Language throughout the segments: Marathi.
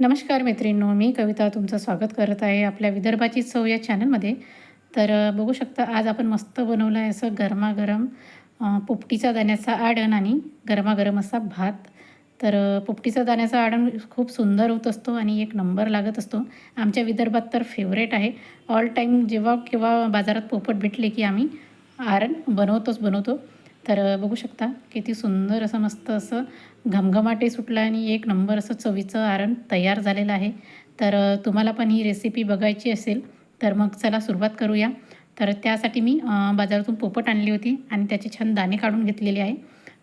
नमस्कार मैत्रिणींनो मी कविता तुमचं स्वागत करत आहे आपल्या विदर्भाची चव या चॅनलमध्ये तर बघू शकता आज आपण मस्त बनवलं आहे असं गरमागरम पोपटीचा दाण्याचा आडण आणि गरमागरम असा भात. तर पोपटीचा दाण्याचा आडण खूप सुंदर होत असतो आणि एक नंबर लागत असतो. आमच्या विदर्भात तर फेवरेट आहे. ऑल टाईम जेव्हा केव्हा बाजारात पोपट भेटले की आम्ही आरण बनवतोच बनवतो. तर बघू शकता किती सुंदर असं मस्त असं घमघमाटे सुटलं आणि एक नंबर असं चवीचं आरण तयार झालेलं आहे. तर तुम्हाला पण ही रेसिपी बघायची असेल तर मग चला सुरुवात करूया. तर त्यासाठी मी बाजारातून पोपट आणली होती आणि त्याचे छान दाणे काढून घेतलेले आहे.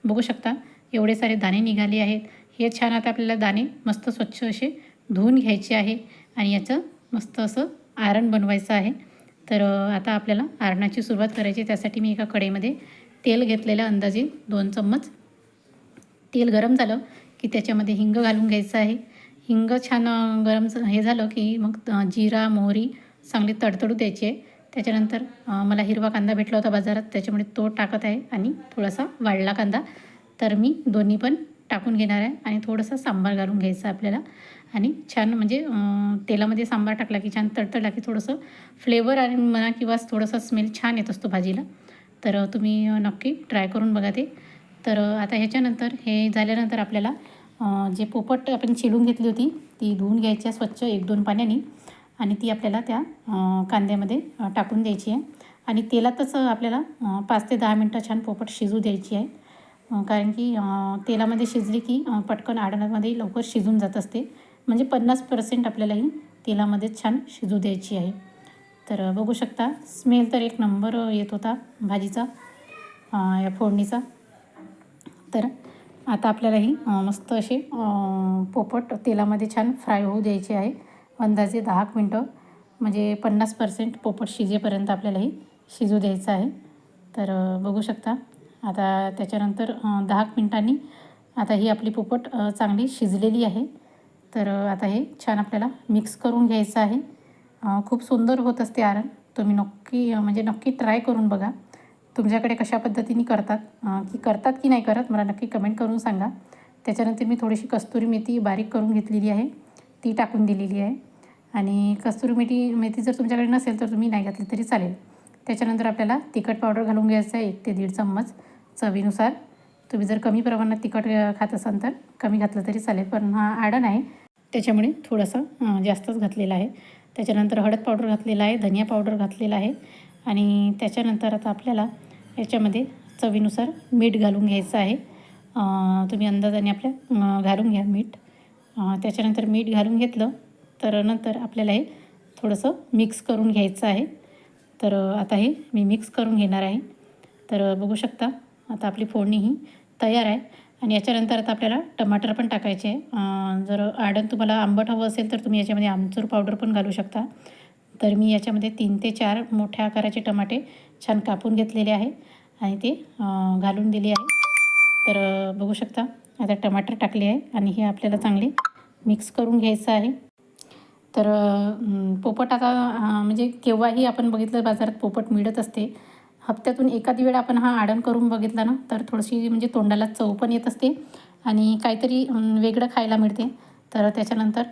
बघू शकता एवढे सारे दाणे निघाले आहेत. हे छान आता आपल्याला दाणे मस्त स्वच्छ असे धुवून घ्यायचे आहे आणि याचं मस्त असं आरण बनवायचं आहे. तर आता आपल्याला आरणाची सुरुवात करायची आहे. त्यासाठी मी एका कडेमध्ये तेल घेतलेलं अंदाजे दोन चम्मच. तेल गरम झालं की त्याच्यामध्ये हिंग घालून घ्यायचं आहे. हिंग छान गरम हे झालं की मग जिरा मोहरी चांगली तडतडू द्यायची. आहे त्याच्यानंतर मला हिरवा कांदा भेटला होता बाजारात त्याच्यामुळे तो टाकत आहे आणि थोडासा वाळला कांदा. तर मी दोन्ही पण टाकून घेणार आहे आणि थोडंसं सांबार घालून घ्यायचा आपल्याला. आणि छान म्हणजे तेलामध्ये सांबार टाकला की छान तडतडला की थोडंसं फ्लेवर आणि म्हणा किंवा थोडंसं स्मेल छान येत असतो भाजीला. तर तुम्ही नक्की ट्राय करून बघा ते. तर आता ह्याच्यानंतर हे झाल्यानंतर आपल्याला जे पोपट आपण चिरून घेतली होती ती धुवून घ्यायची आहे स्वच्छ एक दोन पाण्याने आणि ती आपल्याला त्या कांद्यामध्ये टाकून द्यायची आहे. आणि तेलातच आपल्याला पाच ते दहा मिनटं छान पोपट शिजू द्यायची आहे. कारण की तेलामध्ये शिजली की पटकन आडणामध्ये लवकर शिजून जात असते. म्हणजे पन्नास पर्सेंट आपल्याला ही तेलामध्ये छान शिजू द्यायची आहे. तर बघू शकता. स्मेल तर एक नंबर येत होता भाजीचा या फोडणीचा. तर आता आपल्याला ही मस्त असे पोपट तेलामध्ये छान फ्राय होऊ द्यायचे आहे. अंदाजे दहा मिनटं म्हणजे पन्नास पर्सेंट पोपट शिजेपर्यंत आपल्याला ही शिजू द्यायचं आहे. तर बघू शकता. आता त्याच्यानंतर दहा मिनटांनी आता ही आपली पोपट चांगली शिजलेली आहे. तर आता हे छान आपल्याला मिक्स करून घ्यायचं आहे. खूप सुंदर होत असते आरण. तुम्ही नक्की म्हणजे नक्की ट्राय करून बघा. तुमच्याकडे कशा पद्धतीने करतात की करतात की नाही करत मला नक्की कमेंट करून सांगा. त्याच्यानंतर मी थोडीशी कस्तुरी मेथी बारीक करून घेतलेली आहे. ती टाकून दिलेली आहे. आणि कस्तुरी मेथी मेथी जर तुमच्याकडे नसेल तर तुम्ही नाही घातली तरी चालेल. त्याच्यानंतर आपल्याला तिखट पावडर घालून घ्यायचं आहे एक ते दीड चम्मच. चवीनुसार. तुम्ही जर कमी प्रमाणात तिखट खात असाल तर कमी घातलं तरी चालेल पण हा आडण आहे. त्याच्यामुळे थोडंसं जास्तच घातलेलं आहे. त्याच्यानंतर हळद पावडर घातलेला आहे धनिया पावडर घातलेला आहे आणि त्याच्यानंतर आता आपल्याला याच्यामध्ये चवीनुसार मीठ घालून घ्यायचं आहे. तुम्ही अंदाजाने आपल्या घालून घ्या मीठ. त्याच्यानंतर मीठ घालून घेतलं तर नंतर आपल्याला हे थोडंसं मिक्स करून घ्यायचं आहे. तर आता हे मी मिक्स करून घेणार आहे. तर बघू शकता आता आपली फोडणी ही तयार आहे. आणि याच्यानंतर आता आपल्याला टमाटर पण टाकायचे. जर आडण तुम्हाला आंबट हवं असेल तर तुम्ही याच्यामध्ये आमचूर पावडर पण घालू शकता. तर मी याच्यामध्ये तीन ते चार मोठ्या आकाराचे टमाटे छान कापून घेतलेले आहे आणि ते घालून दिले आहे. तर बघू शकता आता टमाटर टाकले आहे आणि हे आपल्याला चांगले मिक्स करून घ्यायचं आहे. तर पोपट आता म्हणजे केव्हाही आपण बघितलं बाजारात पोपट मिळत असते. हप्त्यातून एखादी वेळ आपण हा आडण करून बघितला ना तर थोडीशी म्हणजे तोंडाला चव पण येत असते आणि काहीतरी वेगळं खायला मिळते. तर त्याच्यानंतर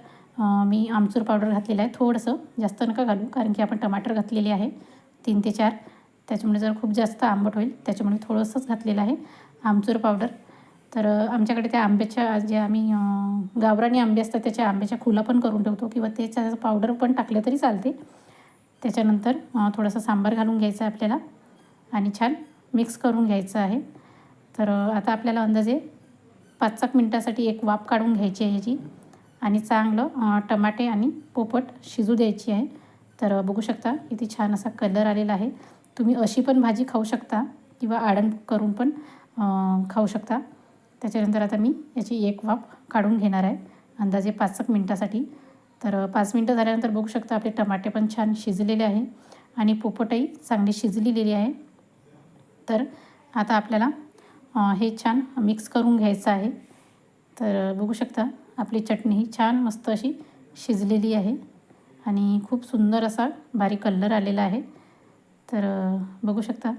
मी आमचूर पावडर घातलेलं आहे थोडंसं जास्त नका घालू कारण की आपण टमाटर घातलेले आहे तीन ते चार. त्याच्यामुळे जर खूप जास्त आंबट होईल त्याच्यामुळे थोडंसंच घातलेलं आहे आमचूर पावडर. तर आमच्याकडे त्या आंब्याच्या जे आम्ही गावरानी आंबे असतात त्याच्या आंब्याच्या खुला पण करून ठेवतो किंवा त्याच्या पावडर पण टाकलं तरी चालते. त्याच्यानंतर थोडासा सांबार घालून घ्यायचा आहे आपल्याला. आणि छान मिक्स करून घ्यायचं आहे. तर आता आपल्याला अंदाजे पाच सात मिनटासाठी एक वाफ काढून घ्यायची आहे ह्याची आणि चांगलं टमाटे आणि पोपट शिजू द्यायची आहे. तर बघू शकता किती छान असा कलर आलेला आहे. तुम्ही अशी पण भाजी खाऊ शकता किंवा आडण करून पण खाऊ शकता. त्याच्यानंतर आता मी याची एक वाफ काढून घेणार आहे. अंदाजे पाच सात मिनटासाठी. तर पाच मिनटं झाल्यानंतर बघू शकता आपले टमाटे पण छान शिजलेले आहे आणि पोपटही चांगली शिजलेली आहे. तर आता आपल्याला हे छान मिक्स करून घ्यायचं आहे. तर बघू शकता आपली चटणी ही छान मस्त अशी शिजलेली आहे आणि खूप सुंदर असा बारीक कलर आलेला आहे. तर बघू शकता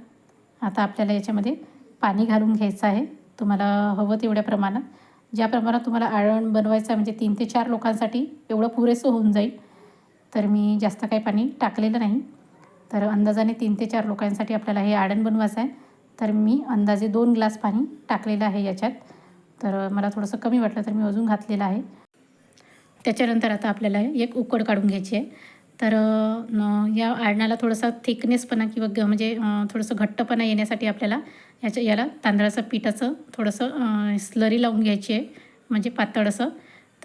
आता आपल्याला याच्यामध्ये पाणी घालून घ्यायचं आहे. तुम्हाला हवं तेवढ्या प्रमाणात. ज्या प्रमाणात तुम्हाला आळण बनवायचं आहे म्हणजे तीन ते चार लोकांसाठी एवढं पुरेसं होऊन जाईल. तर मी जास्त काही पाणी टाकलेलं नाही. तर अंदाजाने तीन ते चार लोकांसाठी आपल्याला हे आडण बनवायचं आहे. तर मी अंदाजे दोन ग्लास पाणी टाकलेलं आहे याच्यात. तर मला थोडंसं कमी वाटलं तर मी अजून घातलेलं आहे. त्याच्यानंतर आता आपल्याला एक उकड काढून घ्यायची आहे. तर या आडणाला थोडासा थिकनेसपणा किंवा ग म्हणजे थोडंसं घट्टपणा येण्यासाठी आपल्याला याच्या याला तांदळाचं पिठाचं थोडंसं स्लरी लावून घ्यायची आहे. म्हणजे पातळ असं.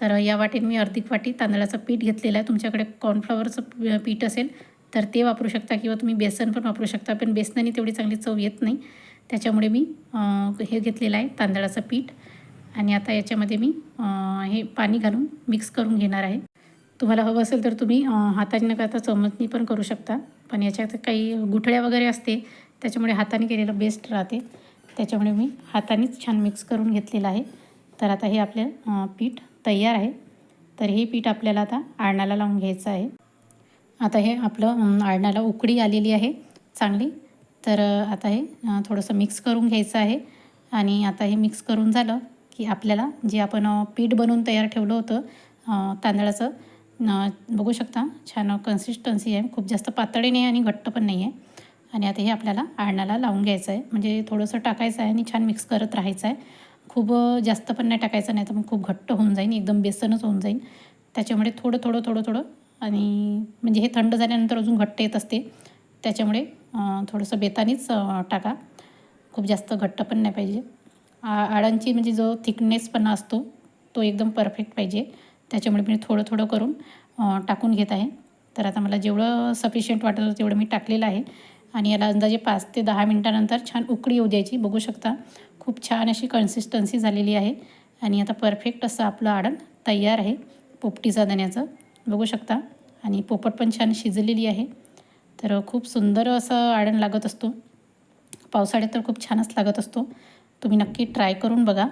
तर या वाटेने मी अर्धी वाटी तांदळाचं पीठ घेतलेलं आहे. तुमच्याकडे कॉर्नफ्लॉवरचं पी- पीठ असेल तर ते वापरू शकता किंवा तुम्ही बेसन पण वापरू शकता पण बेसनाने तेवढी चांगली चव येत नाही. त्याच्यामुळे मी हे घेतलेलं आहे तांदळाचं पीठ. आणि आता याच्यामध्ये मी हे पाणी घालून मिक्स करून घेणार आहे. तुम्हाला हवं असेल तर तुम्ही हाताने न करता चमचनी पण करू शकता. पण याच्यात काही गुठळ्या वगैरे असते त्याच्यामुळे हाताने केलेलं बेस्ट राहते. त्याच्यामुळे मी हातानेच छान मिक्स करून घेतलेलं आहे. तर आता हे आपलं पीठ तयार आहे. तर हे पीठ आपल्याला आता आळणाला लावून घ्यायचं आहे. आता हे आपलं आळणाला उकडी आलेली आहे चांगली. तर आता हे थोडंसं मिक्स करून घ्यायचं आहे. आणि आता हे मिक्स करून झालं की आपल्याला जे आपण पीठ बनवून तयार ठेवलं होतं तांदळाचं बघू शकता छान कन्सिस्टन्सी आहे. खूप जास्त पातळी नाही आणि घट्ट पण नाही आहे आणि आता हे आपल्याला आळणाला लावून घ्यायचं आहे. म्हणजे थोडंसं टाकायचं आहे आणि छान मिक्स करत राहायचं आहे. खूप जास्त पण नाही टाकायचं नाही तर मग खूप घट्ट होऊन जाईल एकदम बेसनच होऊन जाईल त्याच्यामुळे थोडं थोडं थोडं थोडं आणि म्हणजे हे थंड झाल्यानंतर अजून घट्ट येत असते. त्याच्यामुळे थोडंसं बेतानीच टाका. खूप जास्त घट्ट पण नाही पाहिजे. आ आळांची म्हणजे जो थिकनेसपणा असतो तो एकदम परफेक्ट पाहिजे. त्याच्यामुळे मी थोडं थोडं करून टाकून घेत आहे. तर आता मला जेवढं सफिशियंट वाटत होतं तेवढं मी टाकलेलं आहे. आणि याला अंदाजे पाच ते दहा मिनटानंतर छान उकळी येऊ द्यायची. बघू शकता खूप छान अशी कन्सिस्टन्सी झालेली आहे. आणि आता परफेक्ट असं आपलं आडण तयार आहे. पोपटीचा दाण्याचं बघू शकता. आणि पोपट पण छान शिजलेली आहे. तर खूप सुंदर असं आडण लागत असतो. पावसाळ्यात तर खूप छानच लागत असतो. तुम्ही नक्की ट्राय करून बघा.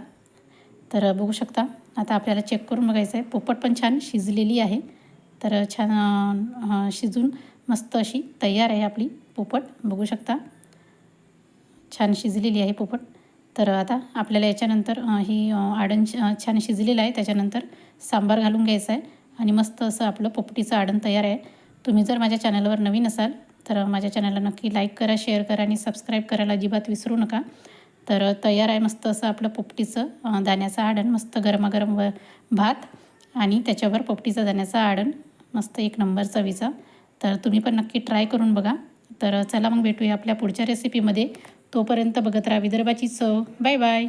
तर बघू शकता. आता आपल्याला चेक करून बघायचं आहे. पोपट पण छान शिजलेली आहे. तर छान शिजून मस्त अशी तयार आहे आपली पोपट. बघू शकता. छान शिजलेली आहे पोपट. तर आता आपल्याला याच्यानंतर ही आडण छान शिजलेलं आहे. त्याच्यानंतर सांबार घालून घ्यायचा आहे. आणि मस्त असं आपलं पोपटीचं आडण तयार आहे. तुम्ही जर माझ्या चॅनलवर नवीन असाल तर माझ्या चॅनलला नक्की लाईक करा शेअर करा आणि सबस्क्राईब करायला अजिबात विसरू नका. तर तयार आहे मस्त असं आपलं पोपटीचं दाण्याचं आडण मस्त गरमागरम व भात आणि त्याच्यावर पोपटीचं दाण्याचं आडण मस्त एक नंबर चवीचा. तर तुम्ही पण नक्की ट्राय करून बघा. तर चला मग भेटूया आपल्या पुढच्या रेसिपीमध्ये तोपर्यंत बघत राहा विदर्भाची चव. Bye bye